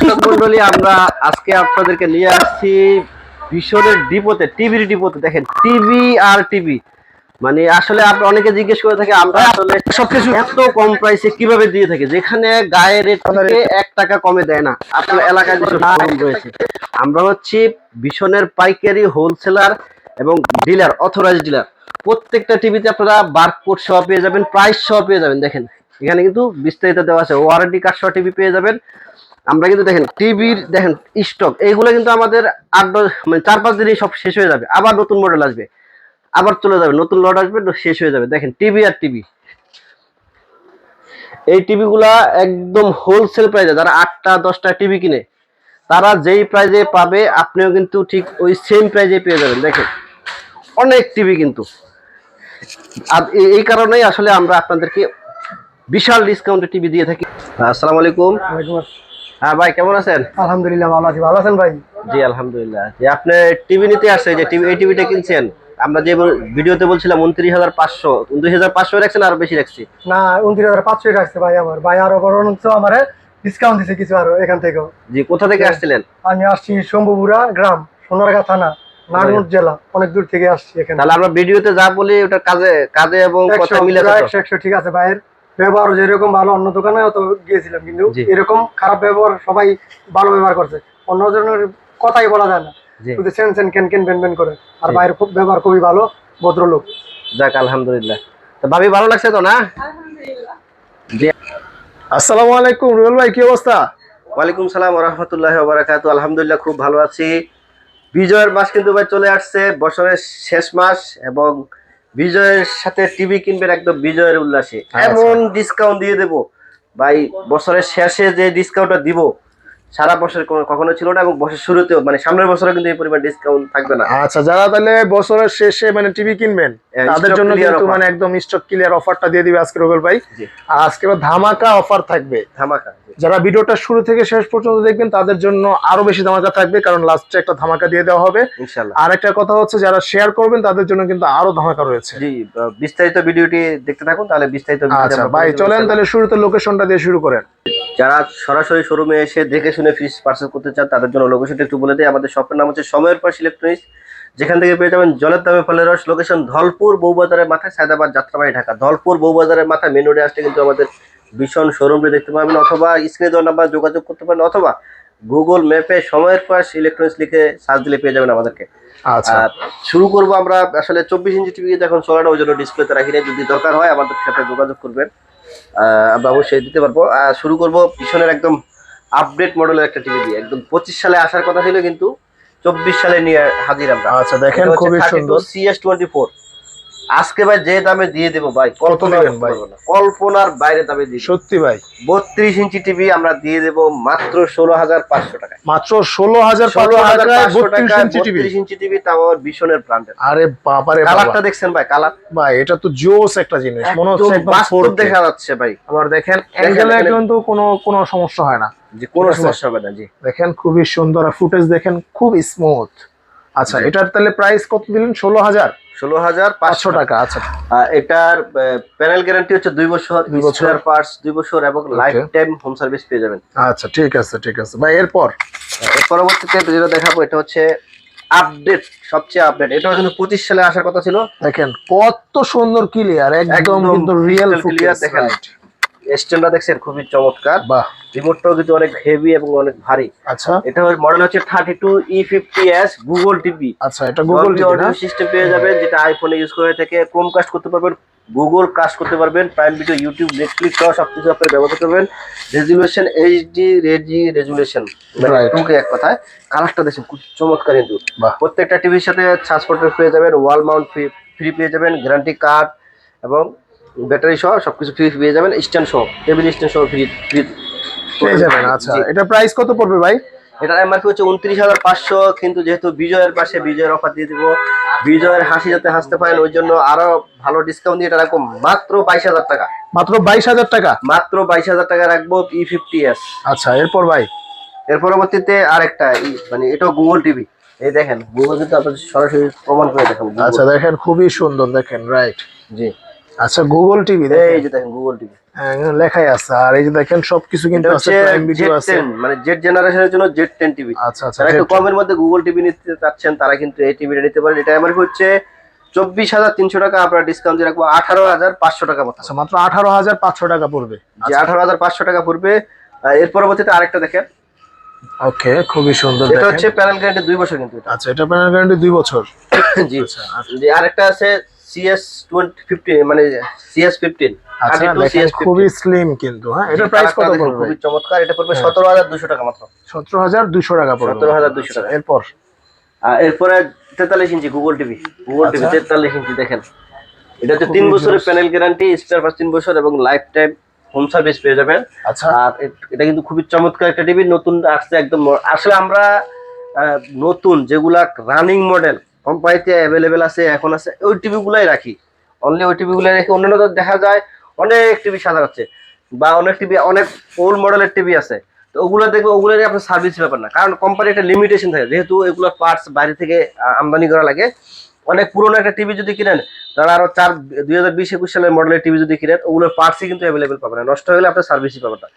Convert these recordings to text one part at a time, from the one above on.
দর্শক মন্ডলী আমরা আজকে আপনাদেরকে নিয়ে আসছি ভীষণের ডিপোতে টিভির ডিপোতে। দেখেন টিভি আর টিভি। মানে আসলে আপনি অনেকে জিজ্ঞেস করে থাকে আমরা আসলে সবকিছু এত কম প্রাইসে কীভাবে দিয়ে থাকি? যেখানে গায়ের রেট থেকে এক টাকা কমে দেয় না। আপনার এলাকায় রয়েছে আমরা হচ্ছি ভীষণের পাইকারি হোলসেলার এবং ডিলার অথরাইজ ডিলার প্রত্যেকটা টিভিতে আপনারা বারকোড সহ পেয়ে যাবেন প্রাইস সহ পেয়ে যাবেন। দেখেন এখানে কিন্তু বিস্তারিত দেওয়া আছে। ওয়ারেন্টি কার্ড সহ টিভি পেয়ে যাবেন। আমরা কিন্তু দেখেন টিভির দেখেন স্টক এইগুলো কিন্তু আমাদের আট মানে চার পাঁচ দিনই সব শেষ হয়ে যাবে। আবার নতুন মডেল আসবে। আবার চলে যাবে নতুন লট আসবে শেষ হয়ে যাবে। দেখেন টিভি আর টিভি। এই টিভিগুলা একদম হোলসেল প্রাইসে যারা আটটা দশটা টিভি কিনে তারা যেই প্রাইজে পাবে আপনিও কিন্তু ঠিক ওই সেম প্রাইজে পেয়ে যাবেন। দেখেন অনেক টিভি কিন্তু। আর এই কারণেই আসলে আমরা আপনাদেরকে বিশাল ডিসকাউন্টে টিভি দিয়ে থাকি। আসসালামু আলাইকুম। হ্যাঁ ভাই কেমন আছেন? আলহামদুলিল্লাহ ভালো আছি। ভালো আছেন ভাই? জি আলহামদুলিল্লাহ। যে আপনি টিভি নিতে আসছে যে টিভি এই টিভিটা কিনছেন? আমরা যে ভিডিওতে বলছিলাম উনত্রিশ হাজার পাঁচশো উনত্রিশ হাজার পাঁচশো রাখছেন আরও বেশি রাখছি? না উনত্রিশ হাজার পাঁচশো রাখছে ভাই আমার। ভাই আরও বরঞ্চ আমার ডিসকাউন্ট দিছে কিছু আরও এখান থেকেও। জি কোথা থেকে আসছিলেন? আমি আসছি শম্ভুপুরা গ্রাম সোনারগাঁ থানা নারায়ণগঞ্জ জেলা। অনেক দূর থেকে আসছি এখানে। তাহলে আমরা ভিডিওতে যা বলি ওটা কাজে কাজে এবং কথা মিলে একশো একশো ঠিক আছে ভাইয়ের। ব্যবহার যেরকম ভালো অন্য দোকানে তো গিয়েছিলাম কিন্তু এরকম খারাপ ব্যবহার সবাই ভালো ব্যবহার করছে। অন্য জনের কথাই বলা যায় না। শুধু সেন সেন কেন কেন বেন করে। আর। ভাইয়ের খুব ব্যবহার খুবই ভালো ভদ্রলোক। যাক আলহামদুলিল্লাহ। তো ভাবি ভালো লাগছে তো না? আসসালামু আলাইকুম রুবেল ভাই কি অবস্থা? ওয়ালাইকুম সালাম রহমতুল্লাহ বারাকাতু আলহামদুলিল্লাহ খুব ভালো আছি। বিজয়ের মাস কিন্তু ভাই চলে আসছে বছরের শেষ মাস এবং বিজয়ের সাথে টিভি কিনবেন একদম বিজয়ের উল্লাসে। এমন ডিসকাউন্ট দিয়ে দেব। ভাই বছরের শেষে যে ডিসকাউন্টটা দিব সারা বছর কখনো ছিল না এবং বছর শুরুতেও মানে সামনের বছরে কিন্তু এই পরিমাণ ডিসকাউন্ট থাকবে না। আচ্ছা যারা তাহলে বছরের শেষে মানে টিভি কিনবেন? তাদের জন্য কিন্তু মানে একদম স্টক ক্লিয়ার অফারটা দিয়ে দিবে আজকে রবেল ভাই। আর আজকে ধামাকা অফার থাকবে। ধামাকা যারা ভিডিওটা শুরু থেকে শেষ পর্যন্ত দেখবেন তাদের জন্য আরও বেশি ধামাকা থাকবে কারণ লাস্টে একটা ধামাকা দিয়ে দেওয়া হবে। আর একটা কথা হচ্ছে যারা শেয়ার করবেন তাদের জন্য কিন্তু আরও ধামাকা রয়েছে। জি বিস্তারিত ভিডিওটি দেখতে থাকুন তাহলে বিস্তারিত আচ্ছা ভাই চলেন তাহলে শুরুতে লোকেশনটা দিয়ে শুরু করেন। যারা সরাসরি শোরুমে এসে দেখে শুনে ফ্রিজ পার্সেল করতে চান তাদের জন্য লোকেশনটা একটু বলে দিই। আমাদের শপের নাম হচ্ছে সময়ের পাশ ইলেকট্রনিক্স যেখান থেকে পেয়ে যাবেন জলের দামে ফলের রস। লোকেশন ধলপুর বউবাজারের মাথায় সায়দাবাদ যাত্রাবাড়ি ঢাকা। ধলপুর বউবাজারের মাথায় মেন রোডে আসলে কিন্তু আমাদের ভীষণ শোরুমটি দেখতে পাবেন অথবা স্ক্রিনে দেওয়ার নাম্বার যোগাযোগ করতে পারেন অথবা গুগল ম্যাপে সময়ের পাশ ইলেকট্রনিক্স লিখে সার্চ দিলে পেয়ে যাবেন আমাদেরকে। আচ্ছা। আর শুরু করব আমরা আসলে চব্বিশ ইঞ্চি টিভি যখন চলে না ওই জন্য ডিসপ্লেতে রাখি। যদি দরকার হয় আমাদের সাথে যোগাযোগ করবেন। আহ, আমরা অবশ্যই দিতে পারব। আর শুরু করব পিছনের একদম আপডেট মডেলের একটা টিভি দিয়ে। একদম পঁচিশ সালে আসার কথা ছিল কিন্তু চব্বিশ সালে নিয়ে হাজির আমরা। আচ্ছা দেখেন খুবই সুন্দর। সিএস টোয়েন্টি ফোর আজকে ভাই যে দামে দিয়ে দেবো ভাই কল্পনা দিবেন ভাই? কল্পনার বাইরে দামে দিয়ে সত্যি ভাই। বত্রিশ ইঞ্চি টিভি আমরা দিয়ে দেবো মাত্র ষোলো হাজার পাঁচশো টাকায়। মাত্র ষোলো হাজার ষোলো হাজার টাকায় বত্রিশ ইঞ্চি টিভি বত্রিশ ইঞ্চি টিভি তাও আবার ভীষণের ব্র্যান্ডের আরে বাবারে বাবা। কালারটা দেখছেন ভাই কালার? ভাই এটা তো জোস একটা জিনিস। মনে হচ্ছে বাস্তব দেখা যাচ্ছে ভাই। আবার দেখেন অ্যাঙ্গেলে এখানে- কিন্তু কোনো কোনো সমস্যা হয় না। যে কোনো সমস্যা হবে না জি। দেখেন খুবই সুন্দর। ফুটেজ দেখেন খুব স্মুথ আচ্ছা এটার তাহলে প্রাইস কত দিলেন? ষোলো হাজার? ষোলো হাজার পাঁচশো পাঁচশো টাকা। আচ্ছা। এটার প্যানেল গ্যারান্টি হচ্ছে দুই বছর দুই বছর। পার্টস দুই বছর এবং লাইফ টাইম হোম সার্ভিস পেয়ে যাবেন। আচ্ছা ঠিক আছে ঠিক আছে। ভাই এরপর? এর পরবর্তীতে যেটা দেখাবো এটা হচ্ছে আপডেট সবচেয়ে আপডেট এটা কিন্তু পঁচিশ সালে আসার কথা ছিল। দেখেন কত সুন্দর ক্লিয়ার একদম একদম কিন্তু রিয়েল ক্লিয়ার দেখেন। স্ট্যান্ডটা দেখছেন? খুবই চমৎকার। বাহ। রিমোটটাও কিন্তু অনেক হেভি এবং অনেক ভারী। আচ্ছা। এটা মডেল হচ্ছে thirty two E fifty S Google TV আচ্ছা এটা গুগল টিভি না? সিস্টেম পেয়ে যাবেন যেটা আইফোনে ইউজ করে থেকে ক্রোম কাস্ট করতে পারবেন গুগল কাস্ট করতে পারবেন প্রাইম ভিডিও ইউটিউব নেটফ্লিক্স সহ সবকিছু আপনারা ব্যবহার করবেন রেজুলেশন এইচডি রেজি রেজুলেশন. টুকে এক কথায়। কালারটা দেখছেন খুব চমৎকার কিন্তু। প্রত্যেকটা টিভির সাথে সার্চ পেয়ে যাবেন ওয়াল মাউন্ট ফ্রি পেয়ে যাবেন গ্যারান্টি কার্ড এবং ব্যাটারি সহ সবকিছু ফ্রি পেয়ে যাবেন স্ট্যান্ড সহ টেবিল স্ট্যান্ড সহ ফ্রি ফ্রি পেয়ে যাবেন আচ্ছা। এটা প্রাইস কত পড়বে ভাই? এটার এমআরপি হচ্ছে উনত্রিশ হাজার পাঁচশো কিন্তু যেহেতু বিজয়ের পাশে বিজয়ের অফার দিয়ে দিব বিজয়ের হাসি যাতে হাসতে পারেন ওই জন্য আরও ভালো ডিসকাউন্ট দিয়ে এটা রাখব মাত্র বাইশ হাজার টাকা। মাত্র বাইশ হাজার টাকা? মাত্র বাইশ হাজার টাকা রাখব ই ফিফটি এস আচ্ছা এরপর ভাই? এর পরবর্তীতে আরেকটা মানে এটা গুগল টিভি এই দেখেন গুগল কিন্তু আপনাদের সরাসরি প্রমাণ করে দেখেন আচ্ছা দেখেন খুবই সুন্দর দেখেন রাইট জি। আচ্ছা গুগল টিভি এই যে দেখেন গুগল টিভি হ্যাঁ, লেখাই আছে। আর এই যে দেখেন সবকিছু কিন্তু আছে প্রাইম ভিডিও আছে। মানে জেড জেনারেশনের জন্য জেড টেন টিভি আচ্ছা আচ্ছা একটু কমের মধ্যে গুগল টিভি নিতে চাচ্ছেন তারা কিন্তু এই টিভিটা নিতে পারেন। এটা আমার হচ্ছে চব্বিশ হাজার তিনশো টাকা আপনার ডিসকাউন্ট দিয়ে রাখব আঠারো হাজার পাঁচশো টাকা মতো। আচ্ছা মাত্র আঠারো হাজার পাঁচশো টাকা পড়বে। যে আঠারো হাজার পাঁচশো টাকা পড়বে। এর পরবর্তীতে আরেকটা দেখেন। ওকে খুবই সুন্দর এটা হচ্ছে প্যানেল গ্যারান্টি দুই বছর কিন্তু আচ্ছা এটা প্যানেল গ্যারান্টি দুই বছর। জি। আচ্ছা। যে আরেকটা আছে সিএস টোয়েন্টি ফিফটিন মানে সিএস ফিফটিন আচ্ছা দেখেন খুবই স্লিম কিন্তু হ্যাঁ? এটার প্রাইস কত পড়বে? খুবই চমৎকার এটা পড়বে হ্যাঁ। সতেরো হাজার দুশো টাকা মাত্র। সতেরো হাজার দুশো টাকা পড়বে। 17,200 টাকা। আচ্ছা, এরপর? আর এরপরে তেতাল্লিশ inch Google TV Google TV. তেতাল্লিশ ইঞ্চি দেখেন। এটা হচ্ছে তিন বছরের প্যানেল গ্যারান্টি স্পেয়ার তিন বছর এবং লাইফ টাইম হোম সার্ভিস পেয়ে যাবেন। আচ্ছা। আর এটা কিন্তু খুবই চমৎকার একটা টিভি নতুন আসছে একদম আসলে আমরা নতুন যেগুলা রানিং মডেল কোম্পানিতে অ্যাভেলেবেল আছে, এখন আছে, ওই টিভিগুলাই রাখি। অনলি ওই টিভিগুলাই রাখি অন্যান্য তো দেখা যায়, অনেক টিভি সাজা যাচ্ছে বা অনেক টিভি অনেক ওল্ড মডেলের টিভি আছে। তো ওগুলো দেখবে, ওগুলো আপনার সার্ভিস ব্যাপার না। কারণ কোম্পানি একটা লিমিটেশন থাকে। যেহেতু এগুলো পার্টস বাইরে থেকে আমদানি করা লাগে, অনেক পুরোনো একটা টিভি যদি কিনেন তারা আরও চার, দুই হাজার বিশ একুশ সালের মডেলের টিভি যদি কিনেন ওগুলোর পার্টসই কিন্তু অ্যাভেলেবেল পাবেন না। নষ্ট হলে আপনার সার্ভিসই পাবেন না।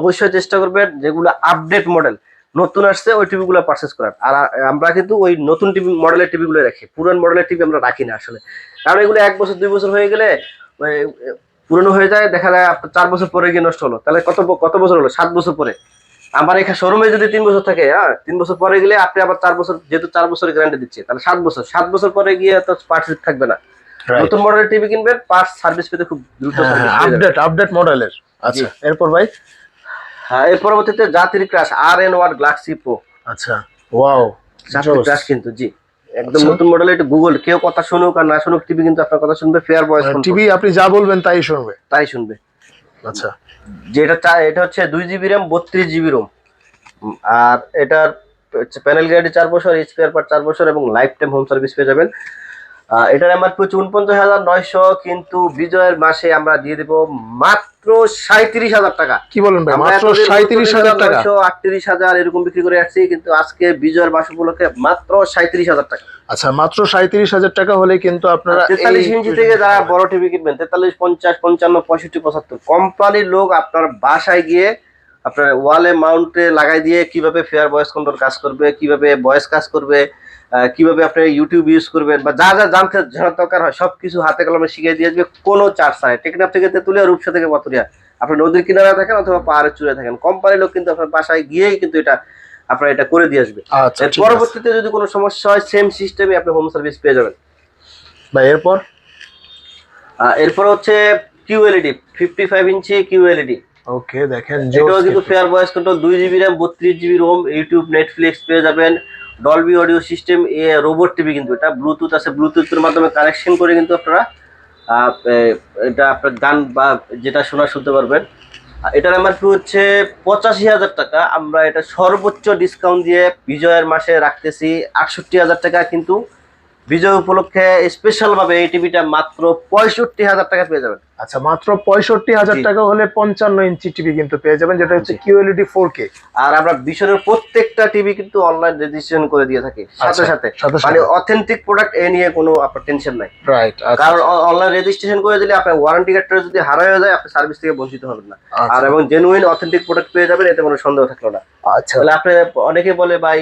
অবশ্যই চেষ্টা করবেন, যেগুলো আপডেট মডেল নতুন আসছে ওই টিভি টিভিগুলো পারচেস করার। আর আমরা কিন্তু ওই নতুন টিভি মডেলের টিভিগুলো রাখি। পুরান মডেলের টিভি আমরা রাখি না আসলে। কারণ এগুলো এক বছর দুই বছর হয়ে গেলে পুরনো হয়ে যায় দেখা যায় চার বছর পরে গিয়ে নষ্ট হলো। তাহলে কত কত বছর হলো? সাত বছর পরে। আমার এখানে শোরুমে যদি তিন বছর থাকে হ্যাঁ তিন বছর পরে গেলে আপনি আবার চার বছর যেহেতু চার বছরের গ্যারান্টি দিচ্ছে তাহলে সাত বছর। সাত বছর পরে গিয়ে তো পার্টস থাকবে না. নতুন মডেলের টিভি কিনবেন পার্টস সার্ভিস পেতে খুব দ্রুত। আপডেট আপডেট মডেলের আচ্ছা এরপর ভাই? হ্যাঁ এর পরবর্তীতে জাতির ক্রাশ আর এন ওয়ান গ্লাক্সি প্রো আচ্ছা ওয়াও জাতির ক্রাশ কিন্তু জি। একদম আচ্ছা। নতুন মডেলের এটা গুগল কেউ কথা শুনুক আর না শুনুক টিভি কিন্তু আপনার কথা শুনবে ফেয়ার ভয়েস টিভি আপনি যা বলবেন তাই শুনবে। তাই শুনবে। আচ্ছা। যেটা চা- এটা হচ্ছে দুই জিবি র্যাম বত্রিশ জিবি রোম আর এটার প্যানেল গ্যারান্টি চার বছর স্পেয়ার পার্ট চার বছর এবং লাইফ টাইম হোম সার্ভিস পেয়ে যাবেন। এটার এমআরপি হচ্ছে উনপঞ্চাশ হাজার নয়শো কিন্তু বিজয়ের মাসে আমরা দিয়ে দেবো মাত্র সাঁত্রিশ হাজার টাকা। কি বলেন ভাই? মাত্র সাঁত্রিশ হাজার টাকা? আটত্রিশ হাজার এরকম বিক্রি করে আসছি কিন্তু আজকে বিজয়ের মাস উপলক্ষে মাত্র সাঁত্রিশ হাজার টাকা। আচ্ছা মাত্র সাঁত্রিশ হাজার টাকা হলে কিন্তু আপনারা তেতাল্লিশ ইঞ্চি থেকে যারা বড় টিভি কিনবেন তেতাল্লিশ পঞ্চাশ পঞ্চান্ন পঁয়ষট্টি পঁচাত্তর কোম্পানির লোক আপনার বাসায় গিয়ে আপনার ওয়ালে মাউন্টে লাগাই দিয়ে কীভাবে ফেয়ার ভয়েস কন্ট্রোল কাজ করবে কীভাবে ভয়েস কাজ করবে কীভাবে আপনি ইউটিউব ইউজ করবেন বা যা যা জানতে জানার দরকার হয় সবকিছু হাতে কলমে শিখিয়ে দিয়ে আসবে কোনো চার্জ ছাড়াই টেকনাফ থেকে তেতুলিয়া রূপসা থেকে পাতুরিয়া আপনি নদীর কিনারে থাকেন অথবা পাহাড়ের চূড়ায় থাকেন। কোম্পানির লোক কিন্তু আপনার বাসায় গিয়েই কিন্তু এটা আপনার এটা করে দিয়ে আসবে। আচ্ছা এর পরবর্তীতে যদি কোনো সমস্যা হয় সেম সিস্টেমে আপনি হোম সার্ভিস পেয়ে যাবেন। বা এরপর? এরপর হচ্ছে কিউএলইডি ফিফটি ফাইভ ইঞ্চি কিউএলইডি ওকে দেখেন এটাও কিন্তু ফেয়ার ভয়েস কন্ট্রোল দুই জিবি র্যাম বত্রিশ জিবি রোম ইউটিউব নেটফ্লিক্স পেয়ে যাবেন। ডলবি অডিও সিস্টেম এ রোবট টিভি কিন্তু এটা। ব্লুটুথ আছে ব্লুটুথের মাধ্যমে কানেকশন করে কিন্তু আপনারা এটা আপনার গান বা যেটা শোনা শুনতে পারবেন। এটার আমার ফি হচ্ছে পঁচাশি হাজার টাকা। আমরা এটা সর্বোচ্চ ডিসকাউন্ট দিয়ে বিজয়ের মাসে রাখতেছি আটষট্টি হাজার টাকা কিন্তু বিজয় উপলক্ষে স্পেশাল ভাবে এই টিভিটা মাত্র পঁয়ষট্টি হাজার টাকা পেয়ে যাবেন। আচ্ছা মাত্র পঁয়ষট্টি হাজার টাকা হলে পঞ্চান্ন ইঞ্চি টিভি কিন্তু পেয়ে যাবেন যেটা হচ্ছে। কিউএলইডি ফোর কে আর আমরা বিশনের প্রত্যেকটা টিভি কিন্তু অনলাইন রেজিস্ট্রেশন করে দিয়ে থাকি সাথে আচ্ছা, সাথে। মানে অথেন্টিক প্রোডাক্ট এ নিয়ে কোনো আপনার টেনশন নাই। রাইট কারণ অনলাইন রেজিস্ট্রেশন করে দিলে আপনার ওয়ারেন্টি কার্ডটা যদি হারায় হয়ে যায় আপনি সার্ভিস থেকে বঞ্চিত হবেন না। আচ্ছা। আর এবং জেনুইন অথেন্টিক প্রোডাক্ট পেয়ে যাবেন এতে কোনো সন্দেহ থাকল না। আচ্ছা। তাহলে আপনি অনেকে বলে ভাই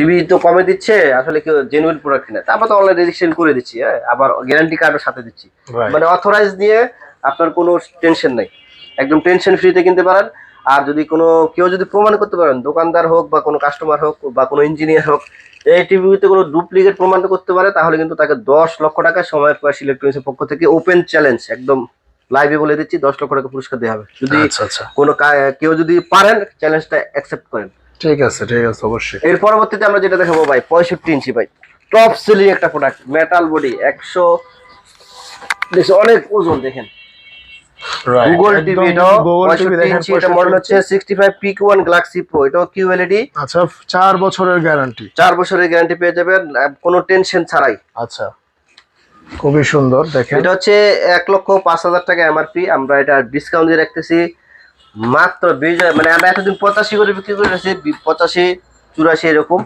টিভি তো কমে দিচ্ছে আসলে কেউ জেনুইন প্রোডাক্ট কিনে। তারপর তো অনলাইন রেজিস্ট্রেশন করে দিচ্ছি হ্যাঁ আবার গ্যারান্টি কার্ডও সাথে দিচ্ছি। মানে অথরাইজ দিয়ে আপনার কোনো টেনশন নেই। একদম টেনশন ফ্রিতে কিনতে পারেন। আর যদি কোনো কেউ যদি প্রমাণ করতে পারেন দোকানদার হোক বা কোনো কাস্টমার হোক বা কোনো ইঞ্জিনিয়ার হোক এই টিভিতে কোনো ডুপ্লিকেট প্রমাণ করতে পারে তাহলে কিন্তু তাকে দশ লক্ষ টাকা সময় প্রয়াস ইলেকট্রনিক্সের পক্ষ থেকে ওপেন চ্যালেঞ্জ একদম লাইভে বলে দিচ্ছি দশ লক্ষ টাকা পুরস্কার দেওয়া হবে। যদি আচ্ছা আচ্ছা। কোনো কেউ যদি পারেন চ্যালেঞ্জটা অ্যাকসেপ্ট করেন। ঠিক আছে ঠিক আছে অবশ্যই। এর পরবর্তীতে আমরা যেটা দেখাবো ভাই পঁয়ষট্টি ইঞ্চি ভাই। টপ সেলিং একটা প্রোডাক্ট মেটাল বডি একশো দেখছি অনেক ওজন দেখেন. গুগল টিভি দেখেন, ইঞ্চি এটা মডেল হচ্ছে sixty five pick one galaxy pro এটাও কিউএলইডি আচ্ছা চার বছরের গ্যারান্টি চার বছরের গ্যারান্টি পেয়ে যাবেন কোনো টেনশন ছাড়াই। আচ্ছা খুবই সুন্দর দেখেন। এটা হচ্ছে এক লক্ষ পাঁচ হাজার টাকা এমআরপি আমরা এটা ডিসকাউন্ট দিয়ে রাখতেছি। মাত্র বিজয় মানে আমরা এতদিন পঁচাশি করে বিক্রি করে রেখেছি পঁচাশি চুরাশি এরকম।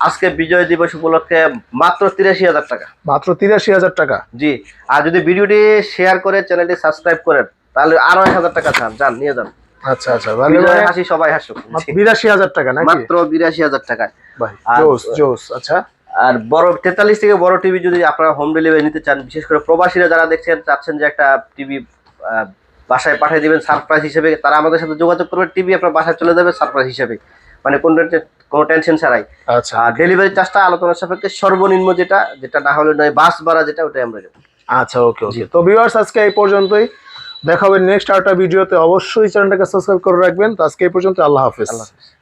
আজকে বিজয় দিবস উপলক্ষে মাত্র তিরাশি হাজার টাকা। মাত্র তিরাশি হাজার টাকা? জি আর যদি ভিডিওটি শেয়ার করে চ্যানেলটি সাবস্ক্রাইব করেন তাহলে আরও এক হাজার টাকা চান যান নিয়ে যান। আচ্ছা আচ্ছা হাসি সবাই হাসুক বিরাশি হাজার টাকা নাকি? মাত্র বিরাশি হাজার টাকায় ভাই আর- জোস জোস আচ্ছা। আর বড় তেতাল্লিশ থেকে বড় টিভি যদি আপনারা হোম ডেলিভারি নিতে চান বিশেষ করে প্রবাসীরা যারা দেখছেন চাচ্ছেন যে একটা টিভি বাসায় পাঠিয়ে দেবেন সারপ্রাইজ হিসেবে। তারা আমাদের সাথে যোগাযোগ করবে টিভি আপনার বাসায় চলে যাবে সারপ্রাইজ হিসেবে। মানে কোনো কোনো টেনশন ছাড়াই। আচ্ছা। আর ডেলিভারি চার্জটা আলোচনার সাপেক্ষে সর্বনিম্ন যেটা যেটা না হলে নয় বাস ভাড়া যেটা ওটাই আমরা দেবো আচ্ছা ওকে ওকে তো ভিউয়ার্স আজকে এই পর্যন্তই। দেখা হবে নেক্সট আরেকটা ভিডিওতে। অবশ্যই চ্যানেলটাকে সাবস্ক্রাইব করে রাখবেন। তো আজকে এই পর্যন্ত আল্লাহ হাফেজ। আল্লাহ হাফেজ।